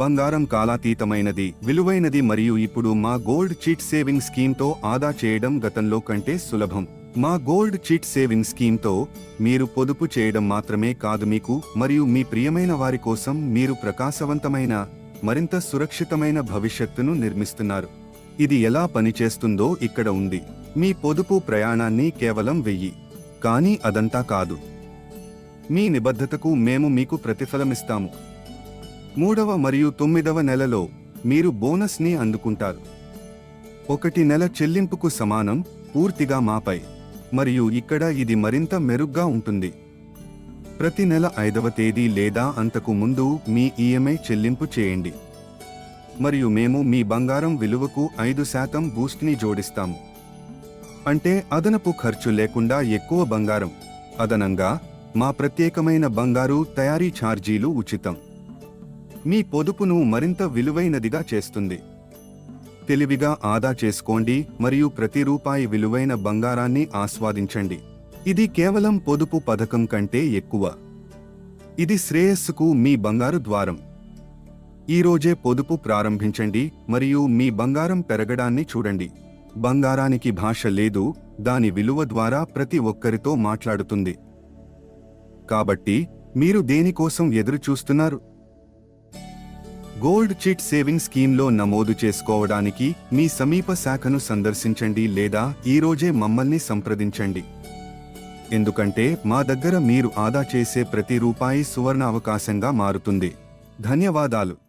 బంగారం కాలాతీతమైనది విలువైనది మరియు ఇప్పుడు మా గోల్డ్ చీట్ సేవింగ్ స్కీమ్తో ఆదా చేయడం గతంలో కంటే సులభం. మా గోల్డ్ చీట్ సేవింగ్ స్కీమ్తో మీరు పొదుపు చేయడం మాత్రమే కాదు మీకు మరియు మీ ప్రియమైన వారి కోసం మీరు ప్రకాశవంతమైన మరింత సురక్షితమైన భవిష్యత్తును నిర్మిస్తున్నారు. ఇది ఎలా పనిచేస్తుందో ఇక్కడ ఉంది. మీ పొదుపు ప్రయాణాన్ని కేవలం వెయ్యి. కానీ అదంతా కాదు. మీ నిబద్ధతకు మేము మీకు ప్రతిఫలమిస్తాము. మూడవ మరియు తొమ్మిదవ నెలలో మీరు బోనస్ని అందుకుంటారు. ఒకటి నెల చెల్లింపుకు సమానం పూర్తిగా మాపై. మరియు ఇక్కడ ఇది మరింత మెరుగ్గా ఉంటుంది. ప్రతి నెల ఐదవ తేదీ లేదా అంతకు ముందు మీ ఈఎంఐ చెల్లింపు చేయండి. మరియు మేము మీ బంగారం విలువకు ఐదు శాతం బూస్ట్ని జోడిస్తాము. అంటే అదనపు ఖర్చు లేకుండా ఎక్కువ బంగారం. అదనంగా మా ప్రత్యేకమైన బంగారు తయారీ ఛార్జీలు ఉచితం. మీ పొదుపును మరింత విలువైనదిగా చేస్తుంది. తెలివిగా ఆదా చేసుకోండి మరియు ప్రతి రూపాయి విలువైన బంగారాన్ని ఆస్వాదించండి. ఇది కేవలం పొదుపు పథకం కంటే ఎక్కువ. ఇది శ్రేయస్సుకు మీ బంగారు ద్వారం. ఈరోజే పొదుపు ప్రారంభించండి మరియు మీ బంగారం పెరగడాన్ని చూడండి. బంగారానికి భాష లేదు దాని విలువ ద్వారా ప్రతి ఒక్కరితో మాట్లాడుతుంది. కాబట్టి మీరు దేనికోసం ఎదురుచూస్తున్నారు? గోల్డ్ చిట్ సేవింగ్ స్కీమ్లో నమోదు చేసుకోవడానికి మీ సమీప శాఖను సందర్శించండి లేదా ఈరోజే మమ్మల్ని సంప్రదించండి. ఎందుకంటే మా దగ్గర మీరు ఆదా చేసే ప్రతి రూపాయి సువర్ణ అవకాశంగా మారుతుంది. ధన్యవాదాలు.